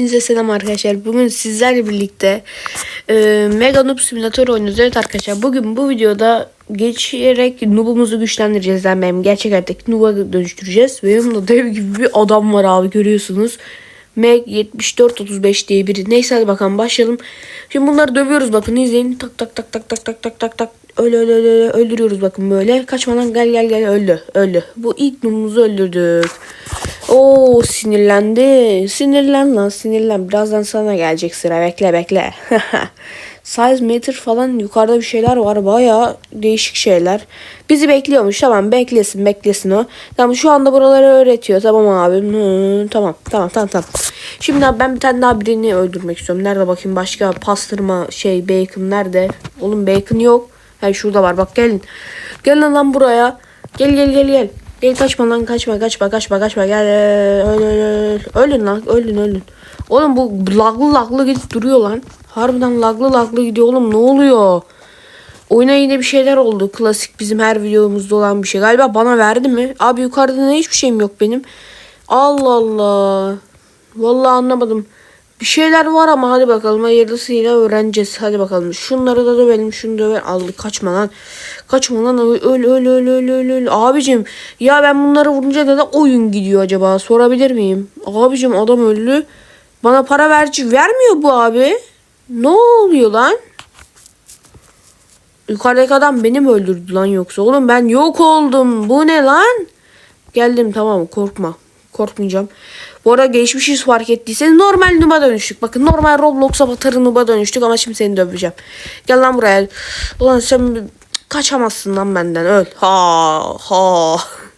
Hepinize selam arkadaşlar. Bugün sizlerle birlikte e, Mega Noob Simulator oynuyoruz. Evet arkadaşlar bugün bu videoda geçerek noob'umuzu güçlendireceğiz. Yani benim gerçek hayattaki noob'a dönüştüreceğiz. Ve yanımda dev gibi bir adam var abi görüyorsunuz. Meg 7435 diye biri. Neyse hadi bakalım başlayalım. Şimdi bunları dövüyoruz bakın izleyin. Tak tak tak tak tak tak tak tak tak. Öyle öyle öyle öyle öldürüyoruz bakın böyle. Kaçmadan gel gel gel öldü öldü. Bu ilk noob'umuzu öldürdük. Oo sinirlendi. Sinirlen lan sinirlen. Birazdan sana gelecek sıra. Bekle bekle. Size meter falan yukarıda bir şeyler var. Baya değişik şeyler. Bizi bekliyormuş. Tamam beklesin beklesin o. Tamam şu anda buraları öğretiyor. Tamam abim. Hı, tamam tamam tamam tamam. Şimdi abi ben bir tane daha birini öldürmek istiyorum. Nerede bakayım başka pastırma şey bacon nerede? Oğlum bacon yok. Ha şurada var bak gelin. Gelin lan buraya. Gel gel gel gel. Gel kaçma lan kaçma kaçma kaçma kaçma gel öl öl öl. Ölün lan ölün ölün. Oğlum bu laglı laglı gidip duruyor lan. Harbiden laglı laglı gidiyor oğlum ne oluyor? Oyuna yine bir şeyler oldu. Klasik bizim her videomuzda olan bir şey. Galiba bana verdi mi? Abi yukarıda ne hiçbir şeyim yok benim. Allah Allah. Vallahi anlamadım. Bir şeyler var ama hadi bakalım hayırlısıyla öğreneceğiz. Hadi bakalım. Şunları da dövelim. Şunu dövelim. Allah kaçma lan. Kaçma lan. Öl öl öl öl öl. öl. Abicim ya ben bunları vurunca neden oyun gidiyor acaba? Sorabilir miyim? Abicim adam öldü. Bana para verici vermiyor bu abi. Ne oluyor lan? Yukarıdaki adam beni mi öldürdü lan yoksa? Oğlum ben yok oldum. Bu ne lan? Geldim tamam korkma. Korkmayacağım. Bu arada geçmişiz fark ettiyseniz normal nuba dönüştük. Bakın normal Roblox'a batarı nuba dönüştük ama şimdi seni döveceğim. Gel lan buraya. Ulan sen kaçamazsın lan benden öl. Ha ha.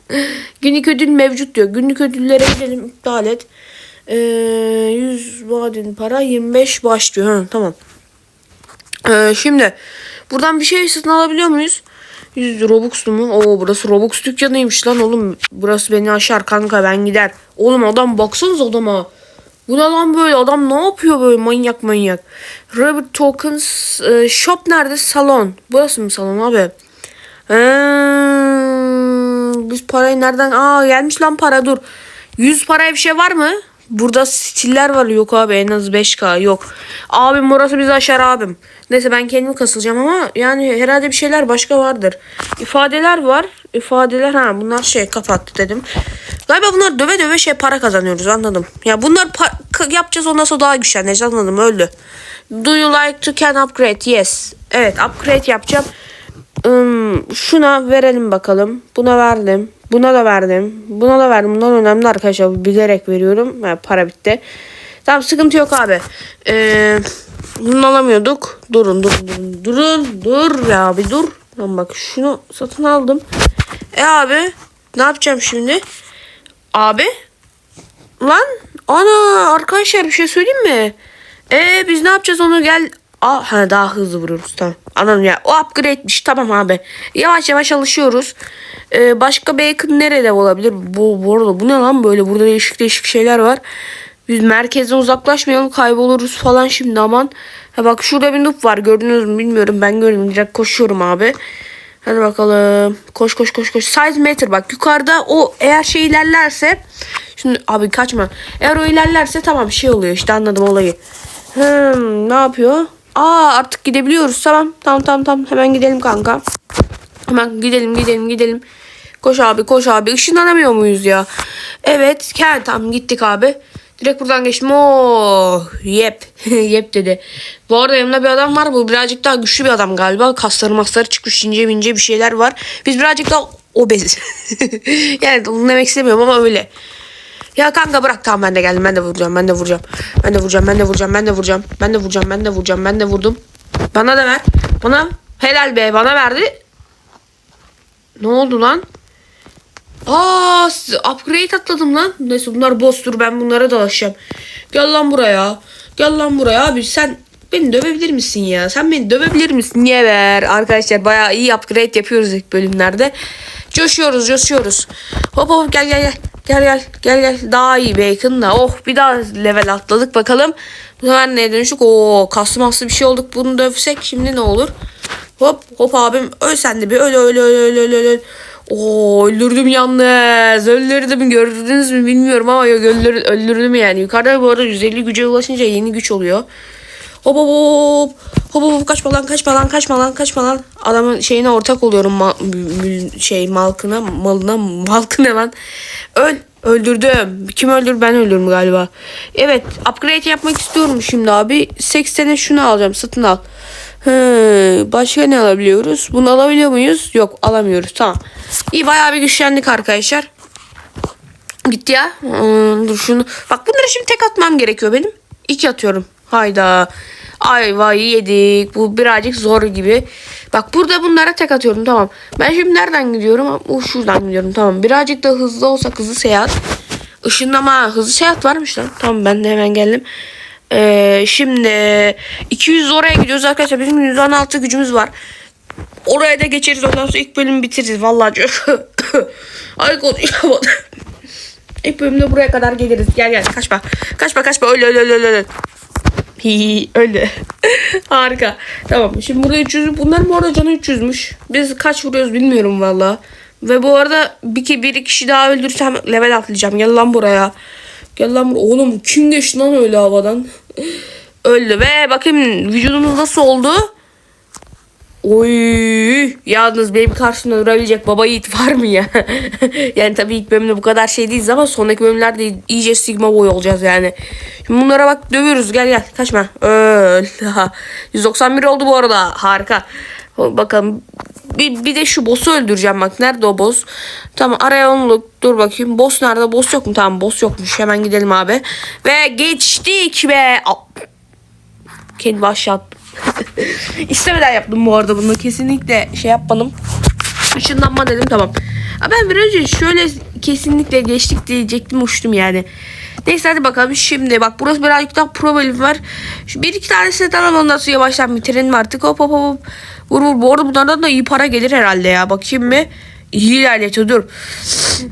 Günlük ödül mevcut diyor. Günlük ödüllere gidelim iptal et. Ee, 100 vadin para 25 baş diyor. Ha, tamam. Ee, şimdi buradan bir şey satın alabiliyor muyuz? 100 Robux'lu mu? Oo burası Robux dükkanıymış lan oğlum. Burası beni aşar kanka ben gider. Oğlum adam baksanıza adama. Bu ne lan böyle adam ne yapıyor böyle manyak manyak. Robert Tokens e, shop nerede? Salon. Burası mı salon abi? Hmm, biz parayı nereden? Aa gelmiş lan para dur. 100 paraya bir şey var mı? Burada stiller var yok abi en az 5k yok. Abim burası bizi aşar abim. Neyse ben kendim kasılacağım ama yani herhalde bir şeyler başka vardır. İfadeler var. İfadeler ha bunlar şey kapattı dedim. Galiba bunlar döve döve şey para kazanıyoruz anladım. Ya bunlar yapacağız ondan sonra daha güçleneceğiz anladım öldü. Do you like to can upgrade? Yes. Evet upgrade yapacağım. Hmm, şuna verelim bakalım. Buna verdim. Buna da verdim. Buna da verdim. Bunlar önemli arkadaşlar. Bilerek veriyorum. Ha, para bitti. Tamam sıkıntı yok abi. Ee, bunu alamıyorduk. Durun durun durun. Durun. Dur ya bir dur. Tamam bak şunu satın aldım. E abi ne yapacağım şimdi? Abi Lan ana arkadaşlar bir şey söyleyeyim mi? E biz ne yapacağız onu gel. Aa, ha, daha hızlı vururuz tamam. Anladım ya. O upgrade'miş tamam abi. Yavaş yavaş alışıyoruz. Ee, başka bacon nerede olabilir? Bu, bu arada bu ne lan böyle? Burada değişik değişik şeyler var. Biz merkezden uzaklaşmayalım kayboluruz falan şimdi aman. Ha bak şurada bir noob var gördünüz mü bilmiyorum ben gördüm direkt koşuyorum abi. Hadi bakalım. Koş koş koş koş. Size meter bak yukarıda o eğer şey ilerlerse şimdi abi kaçma. Eğer o ilerlerse tamam şey oluyor işte anladım olayı. Hmm, ne yapıyor? Aa artık gidebiliyoruz tamam. Tamam tamam tamam hemen gidelim kanka. Hemen gidelim gidelim gidelim. Koş abi koş abi. Işınlanamıyor muyuz ya? Evet. Gel tamam gittik abi. Direkt buradan geçtim. Oo, yep. yep dedi. Bu arada yanımda bir adam var. Bu birazcık daha güçlü bir adam galiba. Kasları masları çıkmış ince ince bir şeyler var. Biz birazcık daha obez. yani bunu demek istemiyorum ama öyle. Ya kanka bırak tamam ben de geldim. Ben de vuracağım. Ben de vuracağım. Ben de vuracağım. Ben de vuracağım. Ben de vuracağım. Ben de vuracağım. Ben de vuracağım. Ben de vurdum. Bana da ver. Bana helal be. Bana verdi. Ne oldu lan? Aa upgrade atladım lan. Neyse bunlar boss'tur ben bunlara dalaşacağım. Gel lan buraya. Gel lan buraya abi sen beni dövebilir misin ya? Sen beni dövebilir misin? Niye ver? Arkadaşlar bayağı iyi upgrade yapıyoruz ilk bölümlerde. Coşuyoruz coşuyoruz. Hop hop gel gel gel. Gel gel gel gel. Daha iyi bacon'la. Oh bir daha level atladık bakalım. Bu sefer neye dönüştük? Oo kaslı maslı bir şey olduk. Bunu dövsek şimdi ne olur? Hop hop abim öl sen de bir öl öl öl öl öl öl. Oo öldürdüm yalnız. Öldürdüm gördünüz mü bilmiyorum ama yok öldür, öldürdüm yani. Yukarıda bu arada 150 güce ulaşınca yeni güç oluyor. Hop hop hop. Hop hop kaçma lan kaçma lan kaçma lan kaçma lan. Adamın şeyine ortak oluyorum ma- şey malkına malına malkı ne lan. Öl öldürdüm. Kim öldür ben öldürdüm galiba. Evet upgrade yapmak istiyorum şimdi abi. 80'e şunu alacağım satın al. Hı, başka ne alabiliyoruz? Bunu alabiliyor muyuz? Yok alamıyoruz tamam. İyi bayağı bir güçlendik arkadaşlar. Gitti ya. Hmm, dur şunu. Bak bunları şimdi tek atmam gerekiyor benim. İki atıyorum. Hayda. Ayvayı yedik. Bu birazcık zor gibi. Bak burada bunlara tek atıyorum tamam. Ben şimdi nereden gidiyorum? O şuradan gidiyorum tamam. Birazcık da hızlı olsa hızlı seyahat. Işınlama hızlı seyahat varmış lan. Tamam ben de hemen geldim. Ee, şimdi 200 oraya gidiyoruz arkadaşlar. Bizim 116 gücümüz var. Oraya da geçeriz. Ondan sonra ilk bölümü bitiririz. Vallahi çok. Ay konuşamadım. İlk bölümde buraya kadar geliriz. Gel gel kaçma. Kaçma kaçma öyle öyle öyle öyle. Hi öyle. Harika. Tamam şimdi burada 300 bunlar bu arada canı 300'müş. Biz kaç vuruyoruz bilmiyorum valla. Ve bu arada bir, ki bir kişi daha öldürsem level atlayacağım. Gel lan buraya. Gel lan buraya. Oğlum kim geçti lan öyle havadan? Öldü ve bakayım vücudumuz nasıl oldu? Oy yalnız benim karşımda durabilecek baba yiğit var mı ya? yani tabii ilk bölümde bu kadar şey değiliz ama sonraki bölümlerde iyice sigma boy olacağız yani. Şimdi bunlara bak dövüyoruz gel gel kaçma. Öl. 191 oldu bu arada harika. Bakalım bir, bir de şu boss'u öldüreceğim bak nerede o boss? Tamam araya onluk dur bakayım boss nerede boss yok mu? Tamam boss yokmuş hemen gidelim abi. Ve geçtik Al. kendi aşağı attım. İstemeden yaptım bu arada bunu. Kesinlikle şey yapmadım. Işınlanma dedim tamam. Ama ben bir önce şöyle kesinlikle geçtik diyecektim uçtum yani. Neyse hadi bakalım şimdi bak burası birazcık daha pro bölüm var. Şu bir iki tanesini tamam ondan sonra yavaştan bitirelim artık hop hop hop. Vur vur bu arada bunlardan da iyi para gelir herhalde ya bakayım mı? İyi ilerletiyor dur.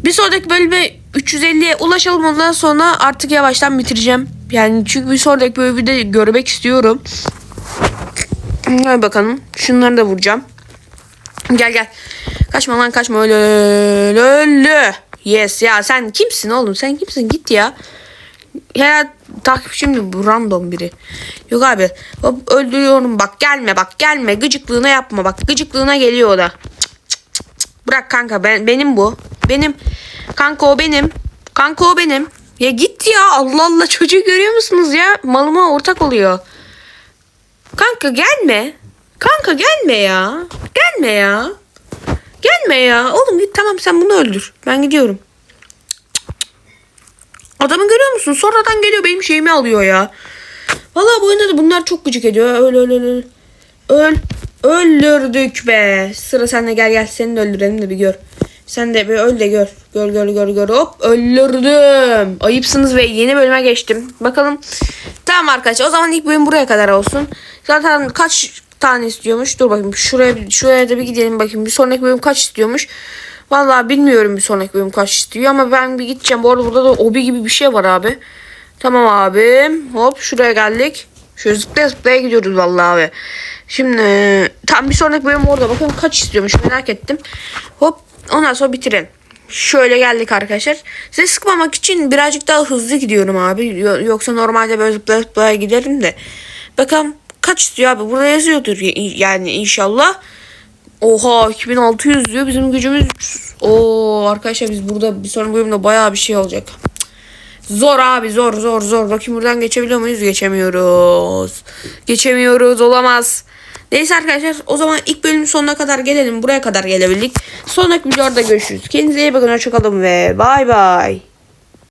Bir sonraki bölüme 350'ye ulaşalım ondan sonra artık yavaştan bitireceğim. Yani çünkü bir sonraki bölümü de görmek istiyorum. Hadi bakalım. Şunları da vuracağım. Gel gel. Kaçma lan kaçma öyle öyle öyle. Yes ya sen kimsin oğlum sen kimsin git ya. Ya takipçim bu random biri. Yok abi hop öldürüyorum bak gelme bak gelme gıcıklığına yapma bak gıcıklığına geliyor o da. Bırak kanka ben benim bu. Benim. Kanka o benim. Kanka o benim. Ya git ya Allah Allah çocuğu görüyor musunuz ya? Malıma ortak oluyor. Kanka gelme. Kanka gelme ya. Gelme ya. Gelme ya. Oğlum git tamam sen bunu öldür. Ben gidiyorum. Adamı görüyor musun? Sonradan geliyor benim şeyimi alıyor ya. Vallahi bu oyunda da bunlar çok gıcık ediyor. Öl öl öl öl. Öl. Öldürdük be. Sıra sende gel gel seni de öldürelim de bir gör. Sen de bir öl de gör. Gör gör gör gör. Hop öldürdüm. Ayıpsınız ve yeni bölüme geçtim. Bakalım. Tamam arkadaşlar o zaman ilk bölüm buraya kadar olsun. Zaten kaç tane istiyormuş? Dur bakayım şuraya şuraya da bir gidelim bakayım. Bir sonraki bölüm kaç istiyormuş? Vallahi bilmiyorum bir sonraki bölüm kaç istiyor ama ben bir gideceğim. Bu arada burada da obi gibi bir şey var abi. Tamam abi. Hop şuraya geldik. Şöyle zıplaya zıplaya gidiyoruz vallahi abi. Şimdi tam bir sonraki bölüm orada. Bakalım kaç istiyormuş merak ettim. Hop ondan sonra bitirelim. Şöyle geldik arkadaşlar. Size sıkmamak için birazcık daha hızlı gidiyorum abi. Yo- Yoksa normalde böyle zıplaya zıplaya giderim de. Bakalım kaç istiyor abi. Burada yazıyordur yani inşallah. Oha 2600 diyor. Bizim gücümüz 300. Oo arkadaşlar biz burada bir sonraki bölümde bayağı bir şey olacak. Zor abi zor zor zor. Bakayım buradan geçebiliyor muyuz? Geçemiyoruz. Geçemiyoruz olamaz. Neyse arkadaşlar o zaman ilk bölümün sonuna kadar gelelim. Buraya kadar gelebildik. Sonraki videoda görüşürüz. Kendinize iyi bakın. Hoşçakalın ve bay bay.